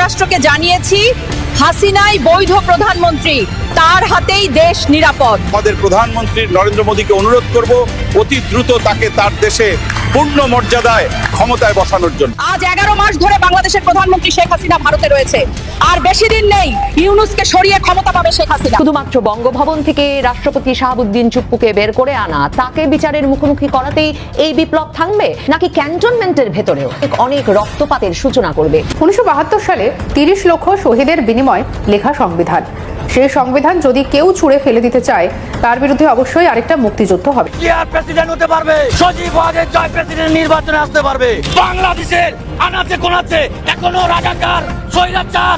যুক্তরাষ্ট্রকে জানিয়েছি, হাসিনাই বৈধ প্রধানমন্ত্রী। তার হাতেই দেশ নিরাপদ। আমাদের প্রধানমন্ত্রী নরেন্দ্র মোদীকে অনুরোধ করব, অতি দ্রুত তাকে তার দেশে পূর্ণ মর্যাদায় ক্ষমতায় বসানোর জন্য। আজ এগারো মাস ধরে বাংলাদেশের প্রধানমন্ত্রী শেখ হাসিনা ভারতে রয়েছে। আর বেশি দিন নেই ইউনুসকে সরিয়ে ক্ষমতা পাবে শেখ হাসিনা। শুধুমাত্র বঙ্গভবন থেকে রাষ্ট্রপতি শাহাবুদ্দিন চুপ্পুকে বের করে আনা তাকে বিচারের মুখোমুখি করাতেই এই বিপ্লব থামবে? নাকি ক্যান্টনমেন্টের ভেতরেও অনেক রক্তপাতের সূচনা করবে? উনিশশো বাহাত্তর সালে তিরিশ লক্ষ শহীদের বিনিময় লেখা সংবিধান। সেই সংবিধান যদি কেউ ছুঁড়ে ফেলে দিতে চায় তার বিরুদ্ধে অবশ্যই আরেকটা মুক্তিযুদ্ধ হবে। কি প্রেসিডেন্ট হতে পারবে? সজীব ওয়াজেদ জয় প্রেসিডেন্ট নির্বাচনে আসতে পারবে। বাংলাদেশের আনাচে কোনাচে এখনও রাজাকার স্বৈরাচার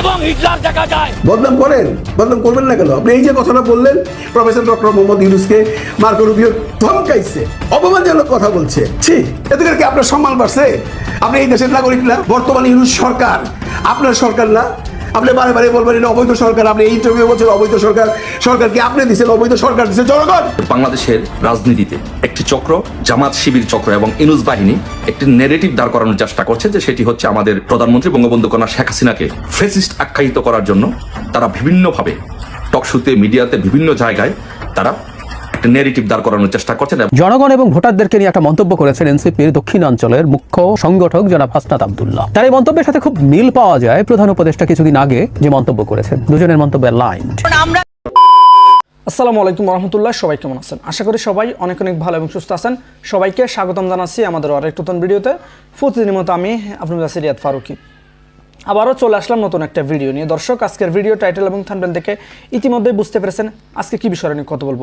এবং হিটলার দেখা যায়। বদনাম করেন বদনাম করবেন না কেন? আপনি এই যে কথাটা বললেন প্রফেসর ডক্টর মোহাম্মদ ইউনুসকে মার্কো রুবিও ধমকাইছে অপমানজনক কথা বলছে। ছি এতে কি আপনার সম্মান বাড়ছে? আপনি এই দেশের নাগরিক না বর্তমান ইউনুস সরকার। আপনার সরকার না আপনি বারে বারে বলবেন, এটা অবৈধ সরকার। আপনি এই ইন্টারভিউ বলছেন, অবৈধ সরকার সরকারকে আপনি দিচ্ছেন অবৈধ সরকার দিচ্ছে জনগণ? বাংলাদেশের রাজনীতিতে একটি চক্র, জামাত শিবির চক্র এবং ইনুস বাহিনী একটি নেগেটিভ দাঁড় করানোর চেষ্টা করছে যে সেটি হচ্ছে আমাদের প্রধানমন্ত্রী বঙ্গবন্ধু কন্যা শেখ হাসিনাকে ফেসিস্ট আখ্যায়িত করার জন্য তারা বিভিন্নভাবে টকশুতে, মিডিয়াতে, বিভিন্ন জায়গায় তারা একটা নেগেটিভ দাঁড় করানোর চেষ্টা করছেন জনগণ এবং ভোটারদেরকে নিয়ে একটা মন্তব্য করেছেন এনসিপির দক্ষিণাঞ্চলের মুখ্য সংগঠক জনাব হাসনাত আবদুল্লাহ। তার এই মন্তব্যের সাথে খুব মিল পাওয়া যায় প্রধান উপদেষ্টা কিছুদিন আগে যে মন্তব্য করেছেন। দুজনের মন্তব্য লাইন আমরা আসসালামু আলাইকুম রহমতুল্লাহ সবাই কেমন আছেন? আশা করি সবাই অনেক অনেক ভালো এবং সুস্থ আছেন। সবাইকে স্বাগতম জানাচ্ছি আমাদের আরেক নতুন ভিডিওতে। প্রতিদিনের মতো আমি আপনার কাছে রিয়াদ ফারুকি। আবারও চলে আসলাম নতুন একটা ভিডিও নিয়ে। দর্শক আজকের ভিডিও টাইটেল এবং থাম্বনেল দেখে ইতিমধ্যেই বুঝতে পেরেছেন আজকে কি বিষয় নিয়ে কথা বলব।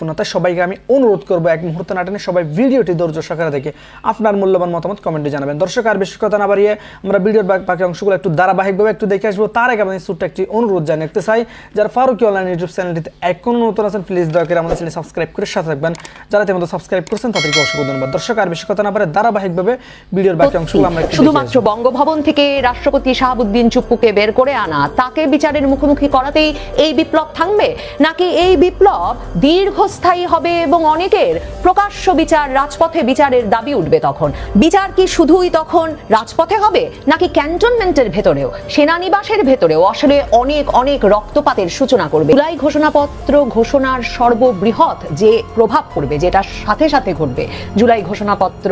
তাই সবাইকে আমি অনুরোধ করব এক মুহূর্ত নাটনে সবাই ভিডিওটি ধৈর্য সহকারে দেখে আপনার মূল্যবান মতামত কমেন্টে জানাবেন। দর্শক আর বেশি কথা না বাড়িয়ে আমরা ভিডিওর বাকি অংশগুলো একটু ধারাবাহিকভাবে একটু দেখে আসব। তার আগে আমাদের ছোট্ট একটি অনুরোধ জানিয়ে চাই যারা ফারুকি অনলাইন ইউটিউব চ্যানেলটিতে এখনও নতুন আছেন প্লিজ দয়া করে আমাদের চ্যানেল সাবস্ক্রাইব করে সাথে থাকবেন। যারা তেমন সাবস্ক্রাইব করছেন তাদেরকে অসংখ্য ধন্যবাদ। দর্শক আর বেশি কথা না পারে ধারাবাহিকভাবে ভিডিওর বাকি অংশগুলো আমরা শুধুমাত্র বঙ্গভবন থেকে রাষ্ট্রপতি শাহাবুদ্দিন চুপ্পুকে বের করে আনা তাকে বিচারের মুখোমুখি করাতেই এই বিপ্লব থামবে? নাকি এই বিপ্লব দীর্ঘস্থায়ী হবে এবং অনেকের প্রকাশ্য বিচার রাজপথে বিচারের দাবি উঠবে তখন। বিচার কি শুধুই তখন রাজপথে হবে, নাকি ক্যান্টনমেন্টের ভেতরেও, সেনানিবাসের ভেতরেও? আসলে অনেক অনেক রক্তপাতের সূচনা করবে। জুলাই ঘোষণাপত্র ঘোষণার সর্ববৃহৎ যে প্রভাব পড়বে, যেটা সাথে সাথে ঘটবে, জুলাই ঘোষণাপত্র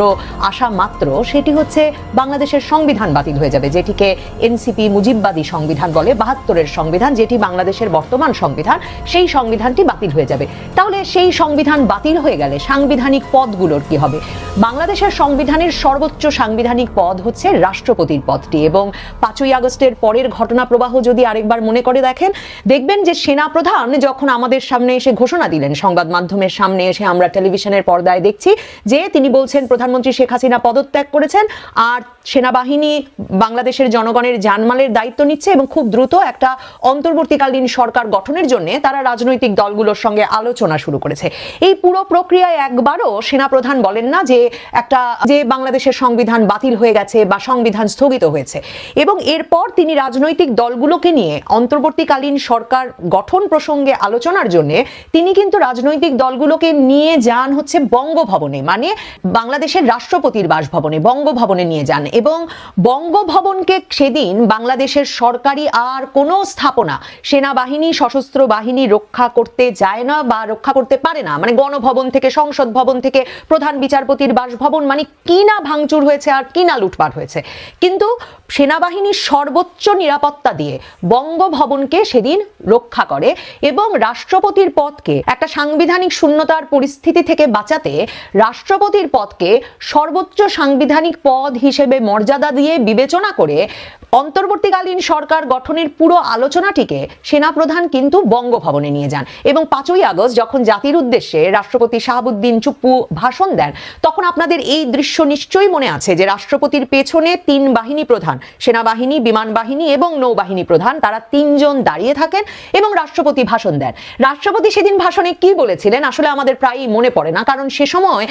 আসা মাত্র, সেটি হচ্ছে বাংলাদেশের সংবিধান বাতিল হয়ে যাবে, যেটিকে এনসিপি মুজিববাদী সংবিধান বলে, বাহাত্তরের সংবিধান, যেটি বাংলাদেশের বর্তমান সংবিধান, সেই সংবিধানটি বাতিল হয়ে যাবে। তাহলে সেই সংবিধান বাতিল হয়ে গেলে সাংবিধানিক পদগুলোর কি হবে? বাংলাদেশের সংবিধানের সর্বোচ্চ সাংবিধানিক পদ হচ্ছে রাষ্ট্রপতির পদটি এবং পাঁচই আগস্টের পরের ঘটনা প্রবাহ যদি আরেকবার মনে করে দেখেন, দেখবেন যে সেনাপ্রধান যখন আমাদের সামনে এসে ঘোষণা দিলেন, সংবাদ মাধ্যমের সামনে এসে আমরা টেলিভিশনের পর্দায় দেখছি যে তিনি বলছেন প্রধানমন্ত্রী শেখ হাসিনা পদত্যাগ করেছেন আর সেনাবাহিনী বাংলাদেশের জনগণের জানমালের দায়িত্ব নিচ্ছে এবং খুব দ্রুত একটা অন্তর্বর্তীকালীন সরকার গঠনের জন্য তারা রাজনৈতিক দলগুলোর সঙ্গে আলোচনা শুরু করেছে। এই পুরো প্রক্রিয়ায় একবারও সেনাপ্রধান বলেন না যে একটা যে বাংলাদেশের সংবিধান বাতিল হয়ে গেছে বা সংবিধান স্থগিত হয়েছে। এবং এরপর তিনি রাজনৈতিক দলগুলোকে নিয়ে অন্তর্বর্তীকালীন সরকার গঠন প্রসঙ্গে আলোচনার জন্য তিনি কিন্তু রাজনৈতিক দলগুলোকে নিয়ে যান হচ্ছে বঙ্গভবনে মানে বাংলাদেশের রাষ্ট্রপতির বাসভবনে, বঙ্গভবনে নিয়ে যান। এবং বঙ্গভবনকে সেদিন বাংলাদেশের সরকারি আর কোনো স্থাপনা, সেনাবাহিনী, সশস্ত্র বাহিনী রক্ষা করতে যায় না বা রক্ষা করতে পারে না। মানে গণভবন থেকে, সংসদ ভবন থেকে প্রধান বিচারপতির বাসভবন মানে কি না ভাঙচুর হয়েছে আর কি না লুটপাট হয়েছে। কিন্তু সেনাবাহিনীর সর্বোচ্চ নিরাপত্তা দিয়ে বঙ্গভবনকে সেদিন রক্ষা করে এবং রাষ্ট্রপতির পদকে, একটা সাংবিধানিক শূন্যতার পরিস্থিতি থেকে বাঁচাতে রাষ্ট্রপতির পদকে সর্বোচ্চ সাংবিধানিক পদ হিসেবে মর্যাদা দিয়ে বিবেচনা করে অন্তর্বর্তীকালীন সরকার গঠনের পুরো আলোচনাটিকে সেনাপ্রধান কিন্তু বঙ্গভবনে নিয়ে যান। এবং পাঁচই আগস্ট যখন জাতির উদ্দেশ্যে রাষ্ট্রপতি শাহাবুদ্দিন চুপ্পু ভাষণ দেন, তখন আপনাদের এই দৃশ্য নিশ্চয়ই মনে আছে যে রাষ্ট্রপতির পেছনে তিন বাহিনী প্রধান, সেনাবাহিনী, বিমান বাহিনী এবং নৌবাহিনী প্রধান, তারা তিনজন দাঁড়িয়ে থাকেন এবং রাষ্ট্রপতি ভাষণ দেন। রাষ্ট্রপতি সেদিন ভাষণে কি বলেছিলেন? আসলে আমাদের প্রায়ই মনে পড়ে না, কারণ সে সময়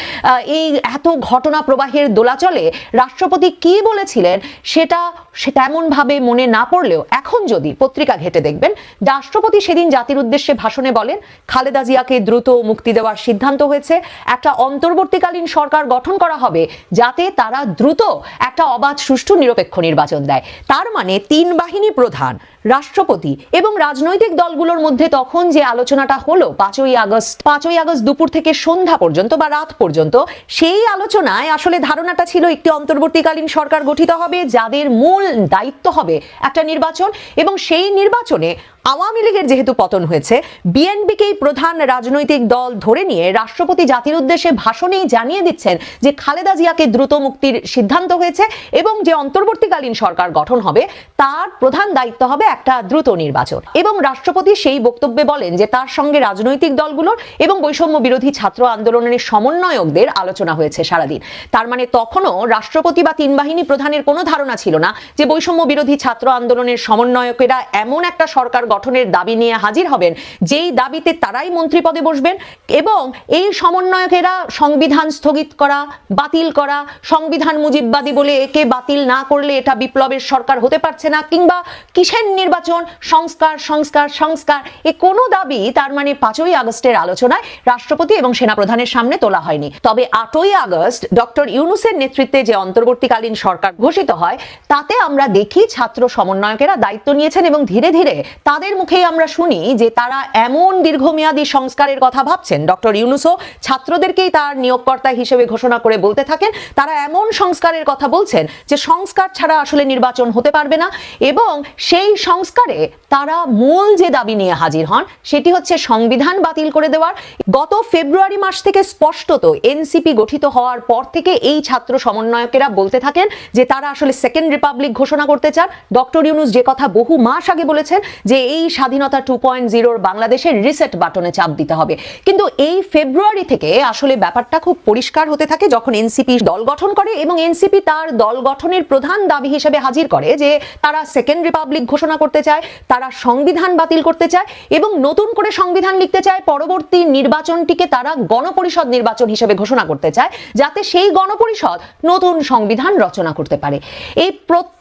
এই এত ঘটনা প্রবাহের দোলাচলে রাষ্ট্রপতি কি বলেছিলেন সেটা সে তেমন ভাবে মনে না পড়লেও এখন যদি পত্রিকা ঘেটে দেখবেন, রাষ্ট্রপতি সেদিন জাতির উদ্দেশ্যে ভাষণে বলেন, খালেদা জিয়াকে দ্রুত মুক্তি দেওয়ার সিদ্ধান্ত হয়েছে। একটা অন্তর্বর্তীকালীন সরকার গঠন করা হবে যাতে তারা দ্রুত একটা অবাধ, সুষ্ঠু, নিরপেক্ষ নির্বাচন দেয়। তার মানে তিন বাহিনী প্রধান, রাষ্ট্রপতি এবং রাজনৈতিক দলগুলোর মধ্যে তখন যে আলোচনাটা হলো পাঁচই আগস্ট পাঁচই আগস্ট দুপুর থেকে সন্ধ্যা পর্যন্ত বা রাত পর্যন্ত, সেই আলোচনায় আসলে ধারণাটা ছিল একটি অন্তর্বর্তীকালীন সরকার গঠিত হবে, যাদের মূল দায়িত্ব হবে একটা নির্বাচন এবং সেই নির্বাচনে আওয়ামী লীগের যেহেতু পতন হয়েছে, বিএনপিকেই প্রধান রাজনৈতিক দল ধরে নিয়ে রাষ্ট্রপতি জাতির উদ্দেশ্যে ভাষণেই জানিয়ে দিচ্ছেন যে খালেদা জিয়াকে দ্রুত মুক্তির সিদ্ধান্ত হয়েছে এবং যে অন্তর্বর্তীকালীন সরকার গঠন হবে, তার প্রধান দায়িত্ব হবে একটা দ্রুত নির্বাচন। এবং রাষ্ট্রপতি সেই বক্তব্যে বলেন যে তার সঙ্গে রাজনৈতিক দলগুলোর এবং বৈষম্য বিরোধী ছাত্র আন্দোলনের সমন্বয়কদের আলোচনা হয়েছে সারাদিন। তার মানে তখনও রাষ্ট্রপতি বা তিন বাহিনী প্রধানের কোনো ধারণা ছিল না যে বৈষম্য বিরোধী ছাত্র আন্দোলনের সমন্বয়কেরা এমন একটা সরকার গঠনের দাবি নিয়ে হাজির হবেন। যেই দাবিতে তারাই মন্ত্রী পদে বসবেন এবং এই সমন্বয়কেরা সংবিধান স্থগিত করা, বাতিল করা, সংবিধান মুজিববাদী বলে একে বাতিল না করলে এটা বিপ্লবের সরকার হতে পারছে না কিংবা কিসের নির্বাচন? সংস্কার সংস্কার সংস্কার। এ কোনো দাবি তার মানে পাঁচই আগস্টের আলোচনায় রাষ্ট্রপতি এবং সেনাপ্রধানের সামনে তোলা হয়নি। তবে আটই আগস্ট ডক্টর ইউনুসের নেতৃত্বে যে অন্তর্বর্তীকালীন সরকার ঘোষিত হয়, তাতে আমরা দেখি ছাত্র সমন্বয়কেরা দায়িত্ব নিয়েছেন এবং ধীরে ধীরে তাদের মুখেই আমরা শুনি যে তারা এমন দীর্ঘমেয়াদী সংস্কারের কথা ভাবছেন। ডক্টর ইউনুসও ছাত্রদেরকেই তার নিয়োগকর্তা হিসেবে ঘোষণা করে বলতে থাকেন। তারা এমন সংস্কারের কথা বলছেন যে সংস্কার ছাড়া আসলে নির্বাচন হতে পারবে না এবং সেই সংস্কারে তারা মূল যে দাবি নিয়ে হাজির হন সেটি হচ্ছে সংবিধান বাতিল করে দেওয়ার। গত ফেব্রুয়ারি মাস থেকে স্পষ্টত এনসিপি গঠিত হওয়ার পর থেকে এই ছাত্র সমন্বয়কেরা বলতে থাকেন যে তারা আসলে সেকেন্ড রিপাবলিক ঘোষণা করতে চান। ডক্টর ইউনুস যে কথা বহু মাস আগে বলেছেন যে এই স্বাধীনতা টু পয়েন্ট জিরোর বাংলাদেশের রিসেট বাটনে চাপ দিতে হবে। কিন্তু এই ফেব্রুয়ারি থেকে আসলে ব্যাপারটা খুব পরিষ্কার হতে থাকে যখন এনসিপি দল গঠন করে এবং এনসিপি তার দল গঠনের প্রধান দাবি হিসেবে হাজির করে যে তারা সেকেন্ড রিপাবলিক ঘোষণা করতে চায়, তারা সংবিধান বাতিল করতে চায় এবং নতুন করে সংবিধান লিখতে চায়, পরবর্তী নির্বাচনটিকে তারা গণপরিষদ নির্বাচন হিসেবে ঘোষণা করতে চায়, যাতে সেই গণপরিষদ নতুন সংবিধান রচনা করতে পারে। এই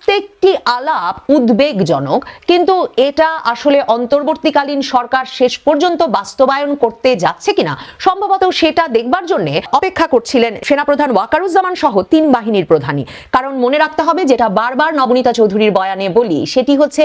প্রত্যেকটি আলাপ উদ্বেগজনক, কিন্তু এটা আসলে অন্তর্বর্তীকালীন সরকার শেষ পর্যন্ত বাস্তবায়ন করতে যাচ্ছে কিনা, সম্ভবত সেটা দেখবার জন্য অপেক্ষা করছিলেন সেনাপ্রধান ওয়াকারুজ্জামান সহ তিন বাহিনীর প্রধানই। কারণ মনে রাখতে হবে, যেটা বারবার নবনীতা চৌধুরীর বয়ানে বলি, সেটি হচ্ছে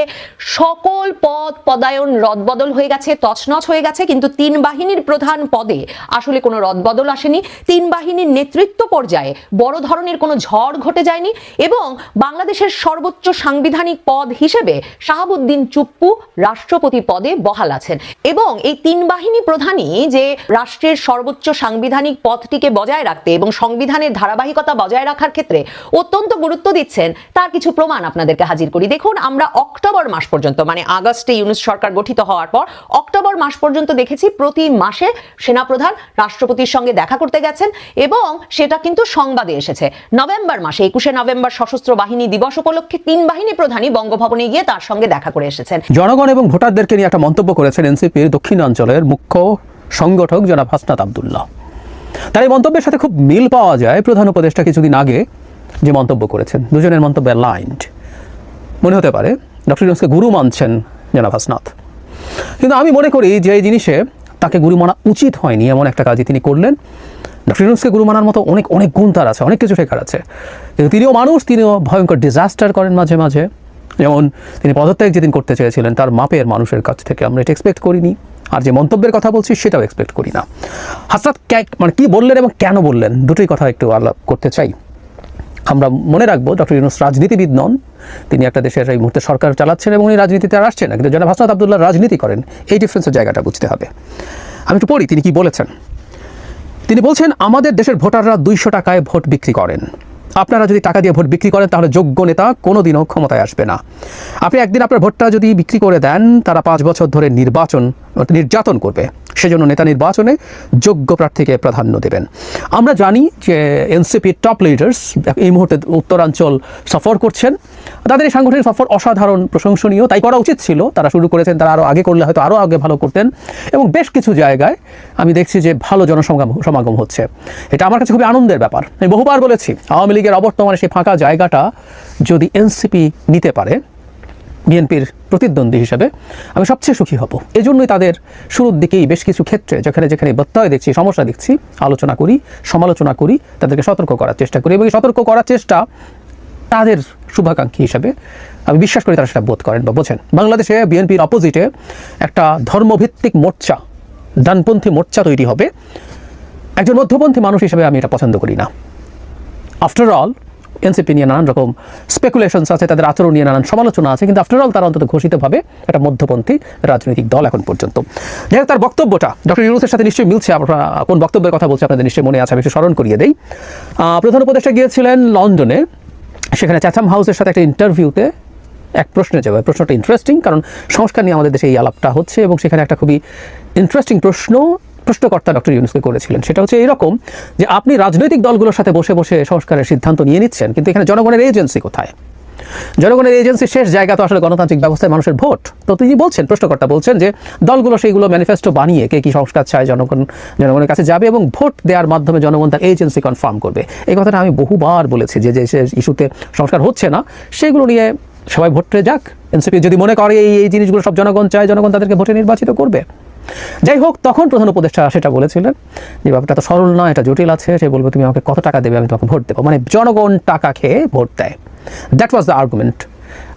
সকল পদ পদায়ন রদবদল হয়ে গেছে, তছনছ হয়ে গেছে, কিন্তু তিন বাহিনীর প্রধান পদে আসলে কোনো রদবদল আসেনি। তিন বাহিনীর নেতৃত্ব পর্যায়ে বড় ধরনের কোনো ঝড় ঘটে যায়নি এবং বাংলাদেশের সর্বোচ্চ সাংবিধানিক পদ হিসেবে শাহাবুদ্দিন চুপ্পু রাষ্ট্রপতি পদে বহাল আছেন। এবং এই তিন বাহিনী প্রধানই যে রাষ্ট্রের সর্বোচ্চ সাংবিধানিক পদটিকে বজায় রাখতে এবং সংবিধানের ধারাবাহিকতা বজায় রাখার ক্ষেত্রে অত্যন্ত গুরুত্ব দিচ্ছেন, তার কিছু প্রমাণ আপনাদেরকে হাজির করি। দেখুন, আমরা অক্টোবর মাস পর্যন্ত মানে আগস্টে ইউনুস সরকার গঠিত হওয়ার পর, অক্টোবর মাস পর্যন্ত দেখেছি প্রতি মাসে সেনাপ্রধান রাষ্ট্রপতির সঙ্গে দেখা করতে গেছেন এবং সেটা কিন্তু সংবাদে এসেছে। নভেম্বর মাসে, একুশে নভেম্বর সশস্ত্র বাহিনী দিবস উপলক্ষে তিন বাহিনী প্রধানই বঙ্গভবনে গিয়ে তার সঙ্গে দেখা করে এসেছেন। জনগণ এবং ভোটারদেরকে নিয়ে একটা মন্তব্য করেছেন এনসিপির দক্ষিণাঞ্চলের মুখ্য সংগঠক জনাব হাসনাত আবদুল্লাহ। তার এই মন্তব্যের সাথে খুব মিল পাওয়া যায় প্রধান উপদেষ্টা কিছুদিন আগে যে মন্তব্য করেছেন। দুজনের মন্তব্য লাইন্ড মনে হতে পারে ডক্টর ইউনুসকে গুরু মানছেন জনাব হাসনাত। কিন্তু আমি মনে করি যে এই জিনিসে তাকে গুরু মানা উচিত হয়নি, এমন একটা কাজই তিনি করলেন। ডক্টর ইউনুসকে গুরু মানার মতো অনেক অনেক গুণ তার আছে, অনেক কিছু শেখার আছে। কিন্তু তিনিও মানুষ, তিনিও ভয়ঙ্কর ডিজাস্টার করেন মাঝে মাঝে। যেমন তিনি পদত্যাগ যেদিন করতে চেয়েছিলেন, তার মাপের মানুষের কাছ থেকে আমরা এটা এক্সপেক্ট করিনি। আর যে মন্তব্যের কথা বলছি, সেটাও এক্সপেক্ট করি না। হাসরাত মানে কী বললেন এবং কেন বললেন, দুটোই কথা একটু আলাপ করতে চাই। আমরা মনে রাখব, ডক্টর ইউনুস রাজনীতিবিদ নন। তিনি একটা দেশের এই মুহূর্তে সরকার চালাচ্ছেন এবং উনি রাজনীতিতে আর আসছেন না। কিন্তু জনাব হাসনাত আবদুল্লাহ রাজনীতি করেন, এই ডিফারেন্সের জায়গাটা বুঝতে হবে। আমি একটু পড়ি, তিনি কি বলেছেন। তিনি বলছেন আমাদের দেশের ভোটাররা দুইশো টাকায় ভোট বিক্রি করেন। আপনারা যদি টাকা দিয়ে ভোট বিক্রি করেন, তাহলে যোগ্য নেতা কোনোদিনও ক্ষমতায় আসবে না। আপনি একদিন আপনার ভোটটা যদি বিক্রি করে দেন, তারা পাঁচ বছর ধরে নির্বাচন, নির্যাতন করবে। সেজন্য নেতা নির্বাচনে যোগ্য প্রার্থীকে প্রাধান্য দেবেন। আমরা জানি যে এনসিপির টপ লিডার্স এই মুহূর্তে উত্তরাঞ্চল সফর করছেন। তাদের এই সাংগঠনিক সফর অসাধারণ, প্রশংসনীয়, তাই করা উচিত ছিল। তারা শুরু করেছেন, তারা আরও আগে করলে হয়তো আরও আগে ভালো করতেন। এবং বেশ কিছু জায়গায় আমি দেখছি যে ভালো জনসমাগম, সমাগম হচ্ছে। এটা আমার কাছে খুবই আনন্দের ব্যাপার। আমি বহুবার বলেছি, আওয়ামী লীগের অবর্তমানে সেই ফাঁকা জায়গাটা যদি এনসিপি নিতে পারে, বিএনপির প্রতিদ্বন্দ্বী হিসেবে, আমি সবচেয়ে সুখী হব। এজন্যই তাদের শুরুর দিকেই বেশ কিছু ক্ষেত্রে যেখানে যেখানে ব্যত্যয় দেখছি, সমস্যা দেখছি, আলোচনা করি, সমালোচনা করি, তাদেরকে সতর্ক করার চেষ্টা করি এবং সতর্ক করার চেষ্টা তাদের শুভাকাঙ্ক্ষী হিসাবে আমি বিশ্বাস করি তারা সেটা বোধ করেন বা বোঝেন। বাংলাদেশে বিএনপির অপোজিটে একটা ধর্মভিত্তিক মোর্চা, ডানপন্থী মোর্চা তৈরি হবে। একজন মধ্যপন্থী মানুষ হিসেবে আমি এটা পছন্দ করি না। আফটার অল এনসিপি নিয়ে নানান রকম স্পেকুলেশনস আছে, তাদের আচরণ নিয়ে নানান সমালোচনা আছে, কিন্তু আফটার অল তারা অন্তত ঘোষিতভাবে একটা মধ্যপন্থী রাজনৈতিক দল এখন পর্যন্ত। যাই তার বক্তব্যটা ডক্টর ইউনুসের সাথে নিশ্চয়ই মিলছে আপনারা কোন বক্তব্যের কথা বলছে আপনাদের নিশ্চয়ই মনে আছে, আমি একটু স্মরণ করিয়ে দেই। প্রধান উপদেষ্টা গিয়েছিলেন লন্ডনে, সেখানে চ্যাথাম হাউসের সাথে একটা ইন্টারভিউতে এক প্রশ্নে যাবে প্রশ্নটা ইন্টারেস্টিং কারণ সংস্কার নিয়ে আমাদের দেশে এই আলাপটা হচ্ছে, এবং সেখানে একটা খুবই ইন্টারেস্টিং প্রশ্ন প্রশ্নকর্তা ডক্টর ইউনুসকে করেছিলেন। সেটা হচ্ছে এরকম যে আপনি রাজনৈতিক দলগুলোর সাথে বসে বসে সংস্কারের সিদ্ধান্ত নিয়ে নিচ্ছেন, কিন্তু এখানে জনগণের এজেন্সি কোথায়? জনগণের এজেন্সির শেষ জায়গা তো আসলে গণতান্ত্রিক ব্যবস্থায় মানুষের ভোট। তো তিনি বলছেন, প্রশ্নকর্তা বলছেন যে দলগুলো সেইগুলো ম্যানিফেস্টো বানিয়ে কে কি সংস্কার চায় জনগণ, জনগণের কাছে যাবে এবং ভোট দেওয়ার মাধ্যমে জনগণ তার এজেন্সি কনফার্ম করবে। এই কথাটা আমি বহুবার বলেছি যে যে ইস্যুতে সংস্কার হচ্ছে না, সেগুলো নিয়ে সবাই ভোটে যাক। এনসিপি যদি মনে করে এই এই জিনিসগুলো সব জনগণ চায়, জনগণ তাদেরকে ভোটে নির্বাচিত করবে। যাই হোক, তখন প্রধান উপদেষ্টা সেটা বলেছিলেন যে, ব্যাপারটা তো সরল নয়, এটা জটিল আছে। সে বলবে, তুমি আমাকে কত টাকা দেবে, আমি তোমাকে ভোট দেবো। মানে জনগণ টাকা খেয়ে ভোট দেয়। দ্যাট ওয়াজ দ্য আর্গুমেন্ট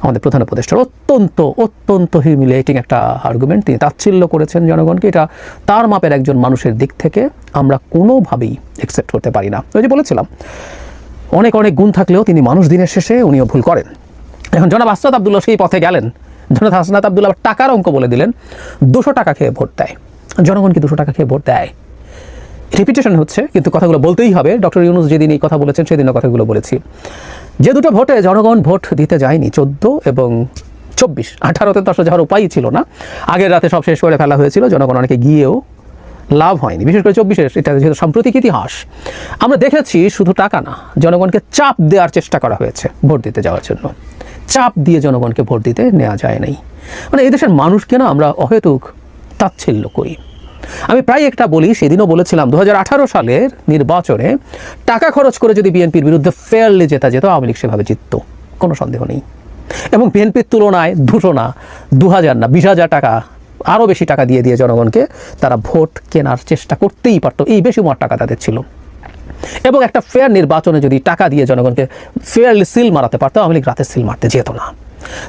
আমাদের প্রধান উপদেষ্টার অত্যন্ত অত্যন্ত হিউমিলেটিং একটা আর্গুমেন্ট তিনি তাচ্ছিল্য করেছেন জনগণকে। এটা তার মাপের একজন মানুষের দিক থেকে আমরা কোনোভাবেই অ্যাকসেপ্ট করতে পারি না। ওই যে বলেছিলাম, অনেক অনেক গুণ থাকলেও তিনি মানুষ দিনের শেষে উনিও ভুল করেন। এখন জনাব আসনাদ আবদুল্লাহ সেই পথে গেলেন। জনাব হাসনাত আবদুল্লাহ টাকার অঙ্ক বলে দিলেন, দুশো টাকা খেয়ে ভোট দেয়। জনগণ কি দুশো টাকা খেয়ে ভোট দেয়? রিপিটেশন হচ্ছে, কিন্তু কথাগুলো বলতেই হবে। ডক্টর ইউনুস যেদিন এই কথা বলেছেন, সেদিনও কথাগুলো বলেছি। যে দুটো ভোটে জনগণ ভোট দিতে যায়নি, চোদ্দ এবং চব্বিশ, আঠারোতে তো আসলে যাওয়ার উপায়ই ছিল না। আগের রাতে সব শেষ করে ফেলা হয়েছিল, জনগণ অনেকে গিয়েও লাভ হয়নি। বিশেষ করে চব্বিশের, এটা যেহেতু সাম্প্রতিক ইতিহাস। আমরা দেখেছি শুধু টাকা না, জনগণকে চাপ দেওয়ার চেষ্টা করা হয়েছে ভোট দিতে যাওয়ার জন্য। চাপ দিয়ে জনগণকে ভোট দিতে নেওয়া যায় নাই। মানে এই দেশের মানুষকে না আমরা অহেতুক তাচ্ছিল্য করি। আমি প্রায় একটা বলি, সেদিনও বলেছিলাম দু হাজার আঠারো সালের নির্বাচনে টাকা খরচ করে যদি বিএনপির বিরুদ্ধে ফেয়ারলি জেতা যেত, আওয়ামী লীগ সেভাবে জিতত। কোনো সন্দেহ নেই। এবং বিএনপির তুলনায় দুশো না দু হাজার না, বিশ হাজার টাকা, আরও বেশি টাকা দিয়ে দিয়ে জনগণকে তারা ভোট কেনার চেষ্টা করতেই পারতো। এই বেশি মার টাকা তাদের ছিল। এবং একটা ফেয়ার নির্বাচনে যদি টাকা দিয়ে জনগণকে ফেয়ারলি সিল মারাতে পারতো, আওয়ামী লীগ রাতে সিল মারতে যেত না।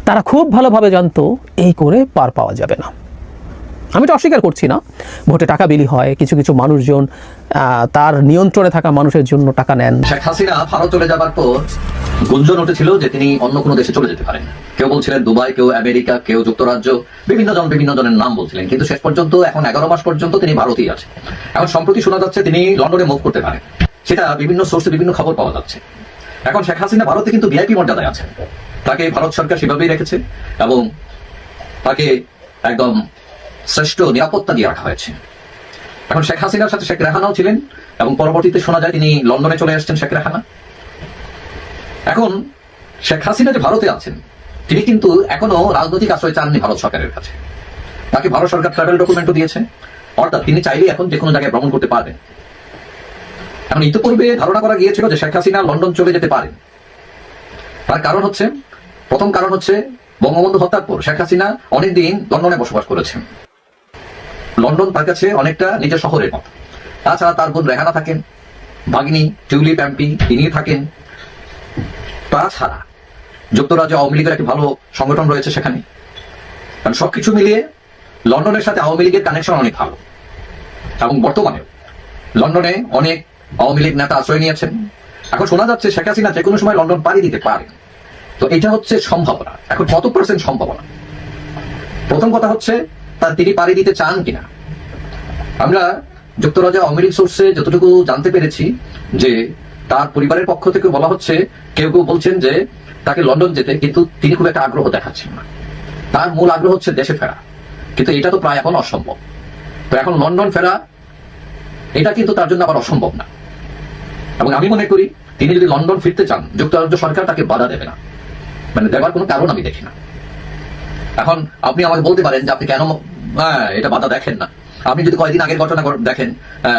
তারা খুব ভালোভাবে জানতো, এই করে পার পাওয়া যাবে না। আমি তো অস্বীকার করছি না। ভোটে টাকা বিলি হয়, কিছু কিছু মানুষজন তার নিয়ন্ত্রণে থাকা মানুষের জন্য টাকা নেন। শেখ হাসিনা ভারত চলে যাবার পর গুঞ্জন উঠেছিল যে তিনি অন্য কোনো দেশে চলে যেতে পারেন। কেউ বলছিলেন দুবাই, কেউ আমেরিকা, কেউ যুক্তরাজ্য, বিভিন্ন জন, বিভিন্ন জনের নাম বলছিলেন। কিন্তু শেষ পর্যন্ত, এখন এগারো মাস পর্যন্ত তিনি ভারতেই আছে এখন সম্প্রতি শোনা যাচ্ছে তিনি লন্ডনে মুভ করতে পারেন। সেটা বিভিন্ন সোর্সে বিভিন্ন খবর পাওয়া যাচ্ছে। এখন শেখ হাসিনা ভারতে কিন্তু ভিআইপি মর্যাদায় আছেন। তাকে ভারত সরকার সেভাবেই রেখেছে এবং তাকে একদম শ্রেষ্ঠ নিরাপত্তা দিয়ে রাখা হয়েছে। এখন শেখ হাসিনার সাথে শেখ রেহানাও ছিলেন এবং পরবর্তীতে শোনা যায় তিনি লন্ডনে চলে আসছেন শেখ রেহানা। এখন শেখ হাসিনা যে ভারতে আছেন, তিনি কিন্তু এখনও রাজনৈতিক আশ্রয় চাননি ভারত সরকারের কাছে। তাকে ভারত সরকার ট্রাভেল ডকুমেন্টও দিয়েছে। অর্থাৎ তিনি চাইলেই এখন যে কোনো জায়গায় ভ্রমণ করতে পারবেন। এখন ইতিপূর্বে ধারণা করা গিয়েছিল যে শেখ হাসিনা লন্ডন চলে যেতে পারে। তার কারণ হচ্ছে, প্রথম কারণ হচ্ছে বঙ্গবন্ধু হত্যার পর শেখ হাসিনা অনেকদিন লন্ডনে বসবাস করেছেন। লন্ডন তার কাছে অনেকটা নিজের শহরের মতো। তাছাড়া তার বোন রেহানা থাকেন, ভাগিনী টিউলিপ এমপি তিনি থাকেন। তাছাড়া যুক্তরাজ্য আওয়ামী লীগের একটি ভালো সংগঠন রয়েছে সেখানে। কারণ সবকিছু মিলিয়ে লন্ডনের সাথে আওয়ামী লীগের কানেকশন অনেক ভালো। এবং বর্তমানে লন্ডনে অনেক আওয়ামী লীগ নেতা আশ্রয় নিয়েছেন। এখন শোনা যাচ্ছে শেখ হাসিনা যে কোনো সময় লন্ডন পাড়ি দিতে পারে। তো এটা হচ্ছে সম্ভাবনা। এখন কত পার্সেন্ট সম্ভাবনা। প্রথম কথা হচ্ছে, তার তিনি পাড়ি দিতে চান কিনা। আমরা যুক্তরাজ্য আওয়ামী লীগ সোর্সে যতটুকু জানতে পেরেছি যে, তার পরিবারের পক্ষ থেকে বলা হচ্ছে, কেউ কেউ বলছেন যে, তাকে লন্ডন যেতে কিন্তু তিনি খুব একটা আগ্রহ দেখাচ্ছেন না। তার মূল আগ্রহ হচ্ছে দেশে ফেরা। কিন্তু এটা তো প্রায় এখন অসম্ভব। তো এখন লন্ডন ফেরা, এটা কিন্তু তার জন্য আবার অসম্ভব না। এবং আমি মনে করি তিনি যদি লন্ডন ফিরতে চান যুক্তরাজ্য সরকার তাকে বাধা দেবে না। মানে দেওয়ার কোনো কারণ আমি দেখি না। এখন আপনি আমাকে বলতে পারেন যে আপনি কেন হ্যাঁ, এটা বাধা দেখেন না। আপনি যদি কয়েকদিন আগের ঘটনা দেখেন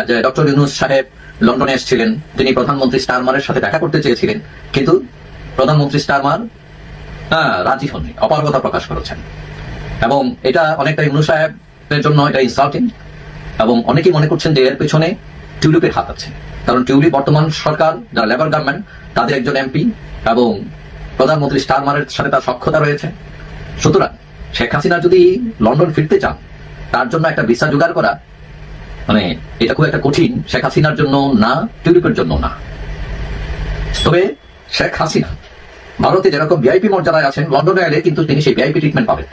যে ডক্টর ইউনুস সাহেব লন্ডনে এসেছিলেন তিনি প্রধানমন্ত্রী স্টারমারের সাথে দেখা করতে চেয়েছিলেন কিন্তু প্রধানমন্ত্রী স্টারমার হ্যাঁ রাজি হননি অপারগতা প্রকাশ করেছেন। এবং এটা অনেকটা ইউনুস সাহেবের জন্য এটা ইনসাল্টিং এবং অনেকেই মনে করছেন যে এর পেছনে টিউলিপের হাত আছে। কারণ টিউলিপ বর্তমান সরকার, যারা লেবার গভর্নমেন্ট তাদের একজন এমপি এবং প্রধানমন্ত্রী স্টারমারের সাথে তার সক্ষতা রয়েছে। সুতরাং শেখ হাসিনা যদি লন্ডন ফিরতে চান, তার জন্য একটা ভিসা জোগাড় করা মানে এটা খুব একটা কঠিন, শেখ হাসিনার জন্য না, টিউলিপের জন্য না। তবে শেখ হাসিনা ভারতে যেরকম ভিআইপি মর্যাদায় আছেন, লন্ডনে এলে কিন্তু তিনি সেই ভিআইপি ট্রিটমেন্ট পাবেন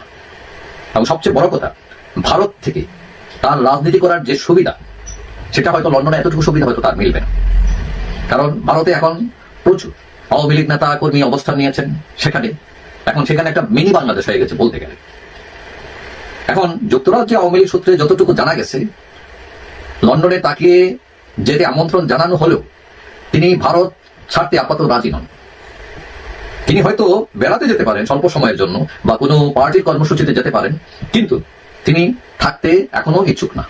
এবং সবচেয়ে বড় কথা, ভারত থেকে তার রাজনীতি করার যে সুবিধা সেটা হয়তো লন্ডনে এতটুকু সুবিধা হয়তো তার মিলবে না। কারণ ভারতে এখন প্রচুর আওয়ামী লীগ নেতা কর্মী অবস্থান নিয়েছেন সেখানে। এখন সেখানে একটা মিনি বাংলাদেশ হয়ে গেছে বলতে গেলে। এখন যুক্তরাজ্যে আওয়ামী লীগ সূত্রে যতটুকু জানা গেছে, লন্ডনে তাকে যেতে আমন্ত্রণ জানানো হলেও তিনি ভারত ছাড়তে আপাতত রাজি নন। তিনি হয়তো বেড়াতে যেতে পারেন স্বল্প সময়ের জন্য বা কোনো পার্টির কর্মসূচিতে যেতে পারেন, কিন্তু তিনি থাকতে এখনও ইচ্ছুক না।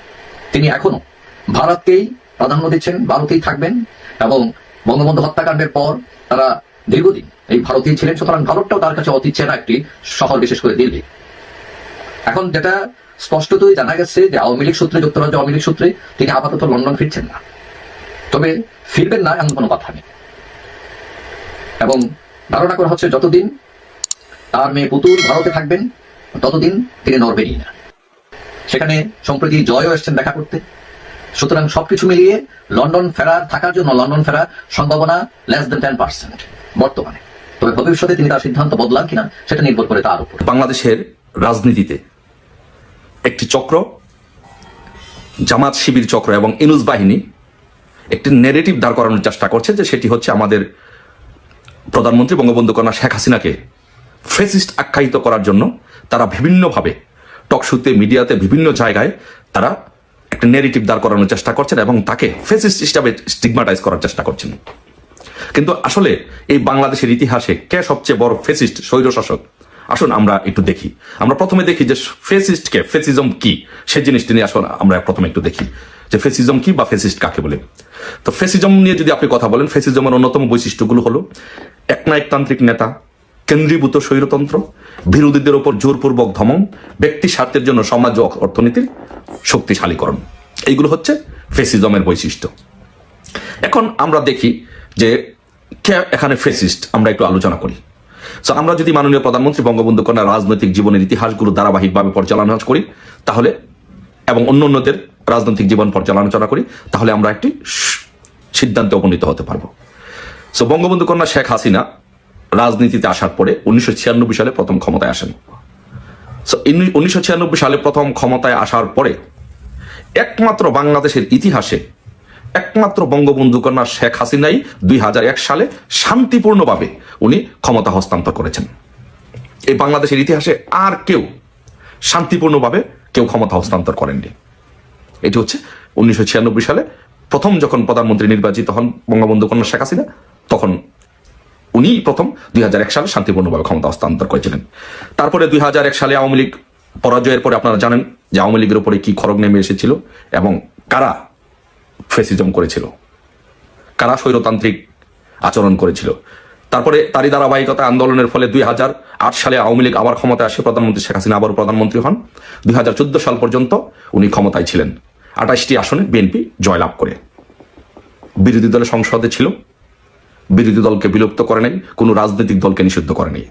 তিনি এখনও ভারতকেই প্রাধান্য দিচ্ছেন, ভারতেই থাকবেন এবং বঙ্গবন্ধু হত্যাকাণ্ডের পর তারা দীর্ঘদিন এই ভারতীয় ছিলেন, সুতরাং ভারতটাও তার কাছে অতি চেনা একটি শহর, বিশেষ করে দিল্লি। এখন যেটা স্পষ্টতই জানা গেছে যে আওয়ামী লীগ সূত্রে, যুক্তরাজ্য আওয়ামী লীগ সূত্রে তিনি আপাতত লন্ডন ফিরছেন না। তবে ফিরবেন না এমন কোনো কথা নেই। এবং ধারণা করা হচ্ছে যতদিন তার মেয়ে পুতুল ভারতে থাকবেন, ততদিন তিনি নড়বেনই না সেখানে সম্প্রতি জয়ও এসছেন দেখা করতে। সুতরাং সবকিছু মিলিয়ে লন্ডন ফেরার থাকার জন্য লন্ডন ফেরার সম্ভাবনা লেস দেন টেন পার্সেন্ট বর্তমানে। তবে ভবিষ্যতে তিনি তার সিদ্ধান্ত বদলান কিনা সেটা নির্ভর করে তার উপর। বাংলাদেশের রাজনীতিতে একটি চক্র, জামাত শিবির চক্র এবং ইনুস বাহিনী একটি নেগেটিভ দাঁড় করানোর চেষ্টা করছে যে সেটি হচ্ছে আমাদের প্রধানমন্ত্রী বঙ্গবন্ধু কন্যা শেখ হাসিনাকে ফেসিস্ট আখ্যায়িত করার জন্য তারা বিভিন্নভাবে টকশুতে মিডিয়াতে, বিভিন্ন জায়গায় তারা একটা নেগেটিভ দাঁড় করানোর চেষ্টা করছেন এবং তাকে ফেসিস্ট হিসাবে স্টিগমাটাইজ করার চেষ্টা করছেন। কিন্তু আসলে এই বাংলাদেশের ইতিহাসে কে সবচেয়ে বড় ফেসিস্ট স্বৈরশাসক? আসুন আমরা একটু দেখি। আমরা প্রথমে দেখি যে ফেসিস্ট কে ফেসিজম কি? সেই জিনিসটি নিয়ে আসুন, আমরা প্রথমে একটু দেখি যে ফেসিজম কি বা ফেসিস্ট কাকে বলে। তো ফেসিজম নিয়ে যদি আপনি কথা বলেন ফেসিজমের অন্যতম বৈশিষ্ট্যগুলো হলো একনায়কতান্ত্রিক নেতা, কেন্দ্রীভূত স্বৈরতন্ত্র, বিরোধীদের ওপর জোরপূর্বক ধমন, ব্যক্তি স্বার্থের জন্য সমাজ অর্থনীতির শক্তিশালীকরণ। এইগুলো হচ্ছে ফেসিজমের বৈশিষ্ট্য। এখন আমরা দেখি যে কে এখানে ফেসিস্ট, আমরা একটু আলোচনা করি। তো আমরা যদি মাননীয় প্রধানমন্ত্রী বঙ্গবন্ধু কন্যা রাজনৈতিক জীবনের ইতিহাসগুলো ধারাবাহিকভাবে পর্যালোচনা করি, তাহলে, এবং অন্য অন্যদের রাজনৈতিক জীবন পর্যালোচনা করি, তাহলে আমরা একটি সিদ্ধান্তে উপনীত হতে পারব। সো বঙ্গবন্ধু কন্যা শেখ হাসিনা রাজনীতিতে আসার পরে উনিশশো ছিয়ানব্বই সালে প্রথম ক্ষমতায় আসেন। সো উনিশশো ছিয়ানব্বই সালে প্রথম ক্ষমতায় আসার পরে একমাত্র বাংলাদেশের ইতিহাসে, একমাত্র বঙ্গবন্ধু কন্যা শেখ হাসিনাই দুই হাজার এক সালে শান্তিপূর্ণভাবে উনি ক্ষমতা হস্তান্তর করেছেন। এই বাংলাদেশের ইতিহাসে আর কেউ শান্তিপূর্ণভাবে কেউ ক্ষমতা হস্তান্তর করেননি। এটি হচ্ছে উনিশশো ছিয়ানব্বই সালে প্রথম যখন প্রধানমন্ত্রী নির্বাচিত হন বঙ্গবন্ধু কন্যা শেখ হাসিনা, তখন উনি প্রথম দুই হাজার এক সালে শান্তিপূর্ণভাবে ক্ষমতা হস্তান্তর করেছিলেন। তারপরে দুই হাজার এক সালে আওয়ামী লীগ পরাজয়ের পরে আপনারা জানেন যে আওয়ামী লীগের উপরে কি খড়গ নেমে এসেছিল এবং কারা ফেসিজম করেছিল? কারা স্বৈরতান্ত্রিক আচরণ করেছিল? তারপরে তারই ধারাবাহিকতা আন্দোলনের ফলে দুই হাজার আট সালে আওয়ামী লীগ আবার ক্ষমতায় আসে প্রধানমন্ত্রী শেখ হাসিনা, আবারও প্রধানমন্ত্রী হন। দুই হাজার চোদ্দ সাল পর্যন্ত উনি ক্ষমতায় ছিলেন। আঠাশটি আসনে বিএনপি জয়লাভ করে। বিরোধী দলের সংসদে ছিল। বিরোধী দলকে বিলুপ্ত করে নাই, কোনো রাজনৈতিক দলকে নিষিদ্ধ করে নাই।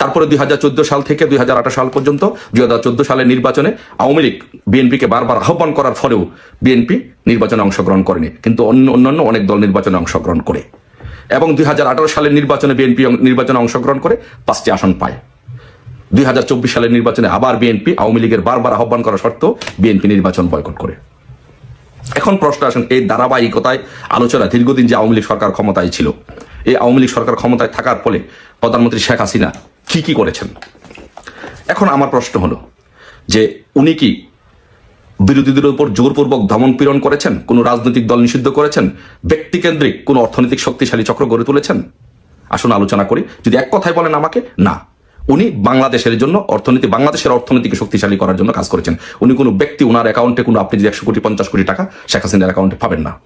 তারপরে দুই হাজার চোদ্দ সাল থেকে দুই হাজার আঠারো সাল পর্যন্ত দুই সালের নির্বাচনে আওয়ামী লীগ বিএনপিকে বারবার আহ্বান করার ফলেও বিএনপি নির্বাচনে অংশগ্রহণ করেনি, কিন্তু অন্য অন্যান্য অনেক দল নির্বাচনে অংশগ্রহণ করে। এবং দুই হাজার আঠারো সালের নির্বাচনে বিএনপি নির্বাচনে অংশগ্রহণ করে পাঁচটি আসন পায়। দুই হাজার চব্বিশ সালের নির্বাচনে আবার বিএনপি আওয়ামী লীগের বারবার আহ্বান করা সত্ত্বেও বিএনপি নির্বাচন বয়কট করে। এখন প্রশ্ন আসেন, এই ধারাবাহিকতায় আলোচনা দীর্ঘদিন যে আওয়ামী লীগ সরকার ক্ষমতায় ছিল, এই আওয়ামী লীগ সরকার ক্ষমতায় থাকার ফলে প্রধানমন্ত্রী শেখ হাসিনা কি কি করেছেন? এখন আমার প্রশ্ন হলো যে উনি কি বিরোধীদের উপর জোরপূর্বক দমন পীড়ন করেছেন? কোনো রাজনৈতিক দল নিষিদ্ধ করেছেন? ব্যক্তিকেন্দ্রিক কোনো অর্থনৈতিক শক্তিশালী চক্র গড়ে তুলেছেন? আসুন আলোচনা করি। যদি এক কথায় বলেন আমাকে, না। উনি বাংলাদেশের জন্য অর্থনীতি, বাংলাদেশের অর্থনীতিকে শক্তিশালী করার জন্য কাজ করেছেন। উনি কোনো ব্যক্তি ওনার অ্যাকাউন্টে কোনো, আপনি যদি একশো কোটি, পঞ্চাশ কোটি টাকা শেখ হাসিনার অ্যাকাউন্টে পাবেন না।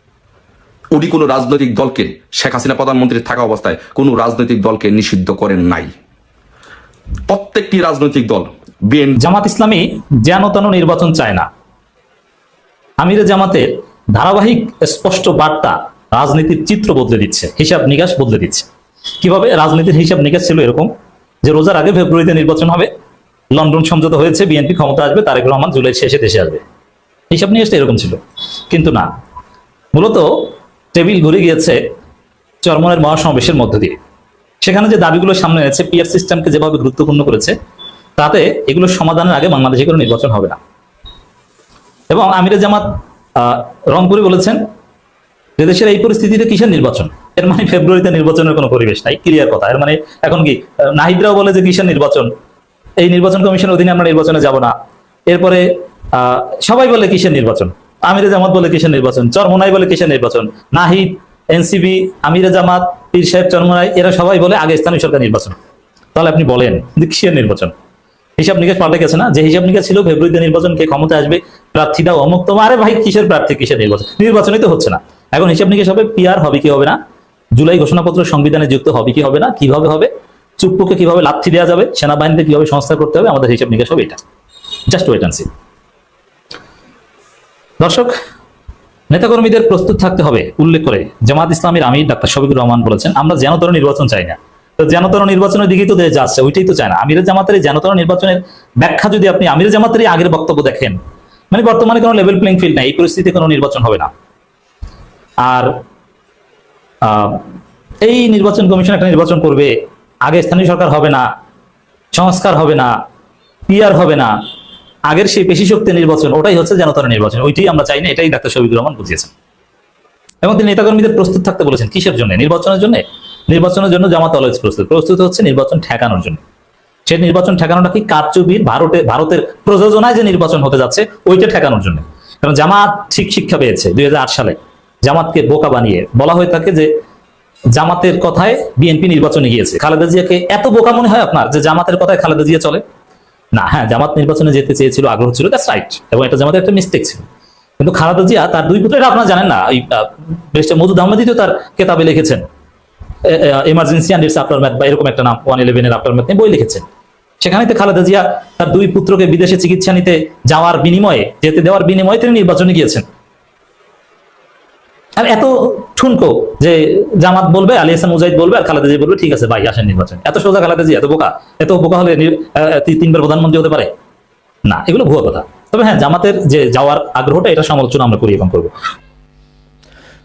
উনি কোনো রাজনৈতিক দলকে, শেখ হাসিনা প্রধানমন্ত্রী থাকা অবস্থায় কোনো রাজনৈতিক দলকে নিষিদ্ধ করেন নাই। প্রত্যেকটি রাজনৈতিক দল জামাত ইসলামী যেন তেন নির্বাচন চায় না। আমিরে জামাতের ধারাবাহিক স্পষ্ট বার্তা, রাজনীতির চিত্র বদলে দিচ্ছে, হিসাব নিকাশ বদলে দিচ্ছে। কীভাবে রাজনীতির হিসাব নিকাশ ছিল এরকম? যে রোজার আগে ফেব্রুয়ারিতে নির্বাচন হবে, লন্ডন সমঝোতা হয়েছে, বিএনপি ক্ষমতা আসবে, তারেক রহমান জুলাই শেষে দেশে আসবে। হিসাব নিকাশটা এরকম ছিল। কিন্তু না। মূলত টেবিল ঘুরে গিয়েছে চরমনের মহাসমাবেশের মধ্য দিয়ে। সেখানে যে দাবিগুলো সামনে এনেছে পিআর সিস্টেমকে যেভাবে গুরুত্বপূর্ণ করেছে, তাতে এগুলো সমাধানের আগে বাংলাদেশে কোনো নির্বাচন হবে না। এবং আমিরে জামাত রংপুরে বলেছেন যে দেশের এই পরিস্থিতিতে কিসের নির্বাচন? এর মানে ফেব্রুয়ারিতে নির্বাচনের কোনো পরিবেশ নাই, ক্লিয়ার কথা। এর মানে এখন কি নাহিদরাও বলে যে কিসের নির্বাচন? এই নির্বাচন কমিশনের অধীনে আমরা নির্বাচনে যাব না। এরপরে সবাই বলে কিসের নির্বাচন? আমিরে জামাত বলে কিসের নির্বাচন? চরমোনাই বলে কিসের নির্বাচন? নাহিদ এনসিবি আমিরে জামাত, পীর সাহেব চরমোনাই, এরা সবাই বলে আগে স্থানীয় সরকার নির্বাচন। তাহলে আপনি বলেন কিসের নির্বাচন? হিসাব নিকাশ পাল্টে গেছে না? যে হিসাব নিকাশ ছিল, ফেব্রুয়ারিতে নির্বাচন, কে ক্ষমতা আসবে প্রার্থীটা অমুক। তোমার আরে ভাই, কিসের প্রার্থী, কিসের নির্বাচন? নির্বাচনই তো হচ্ছে না। এখন হিসাব নিকাশ হবে পিআর হবে কি হবে না? জুলাই ঘোষণাপত্র সংবিধানে যুক্ত হবে কি হবে না? কীভাবে হবে? চুপ্পুকে কীভাবে লাথি দেওয়া যাবে? সেনাবাহিনীতে কীভাবে সংস্কার করতে হবে? আমাদের হিসাব নিকাশ হবে এটা। জাস্ট ওয়েট অ্যান্ড সি দর্শক নেতাকর্মীদের প্রস্তুত থাকতে হবে, উল্লেখ করে জামাত ইসলামের আমির ডাক্তার শফিকুর রহমান বলেছেন, আমরা যেনতর নির্বাচন চাই না। তো যেনতর নির্বাচনের দিকেই তো দেশ যাচ্ছে, ওইটাই তো চায় না। আমিরের জামাতের যেনতর নির্বাচনের ব্যাখ্যা যদি আপনি আমিরের জামাতেরই আগের বক্তব্য দেখেন মানে বর্তমানে কোনো লেভেল প্লেইং ফিল্ড নাই, এই পরিস্থিতিতে কোনো নির্বাচন হবে না। আর এই নির্বাচন কমিশন একটা নির্বাচন করবে, আগে স্থানীয় সরকার হবে না, সংস্কার হবে না পিআর হবে না আগের সেই পেশি শক্তি নির্বাচন, ওটাই হচ্ছে জনতার নির্বাচন। ওইটাই আমরা চাই না, এটাই ডাক্তার শফিকুর রহমান বুঝিয়েছেন। এবং তিনি নেতাকর্মীদের প্রস্তুত থাকতে বলেছেন, কিসের জন্য? নির্বাচনের জন্য? নির্বাচনের জন্য জামাত অলওয়েজ প্রস্তুত। প্রস্তুত হচ্ছে নির্বাচন ঠেকানোর জন্য। সেই নির্বাচন ঠেকানোটা কি কারচুপির ভারতে, ভারতের প্রযোজনায় যে নির্বাচন হতে যাচ্ছে, ওইটা ঠেকানোর জন্য। কারণ জামাত ঠিক শিক্ষা পেয়েছে দুই হাজার আট সালে। জামাতকে বোকা বানিয়ে। বলা হয়ে থাকে যে জামাতের কথায় বিএনপি নির্বাচনে গিয়েছে। খালেদা জিয়াকে এত বোকা মনে হয় আপনার, যে জামাতের কথায় খালেদা জিয়া চলে? না হ্যাঁ জামাত নির্বাচনে যেতে চেয়েছিল, আগ্রহ ছিল দ্যাটস রাইট এবং এটা জামাতের একটা মিস্টেক ছিল। কিন্তু খালেদা জিয়া তার দুই পুত্রের আপনারা জানেন না ওই ব্যারিস্টার মধু তো তার কেতাবে লিখেছেন। Emergency and its aftermath বা এরকম একটা নাম ওয়ান ইলেভেনের আফটার ম্যাথ বই লিখেছেন। সেখানে তো খালেদা জিয়া তার দুই পুত্রকে বিদেশে চিকিৎসা নিতে যাওয়ার বিনিময়ে, যেতে দেওয়ার বিনিময়ে তিনি নির্বাচনে গিয়েছেন। আর এত ঠুনকো যে জামাত বলবে, আলী হাসান মুজাহিদ বলবে আর খালেদা বলবে, ঠিক আছে, ভাই, আসেন নির্বাচন। এত সোজা খালেদা এত বোকা এত বোকা হলে তিনবার প্রধানমন্ত্রী হতে পারে? না, এগুলো ভুয়া কথা। তবে হ্যাঁ জামাতের যে যাওয়ার আগ্রহটা, এটা সমালোচনা আমরা করি এবং করব।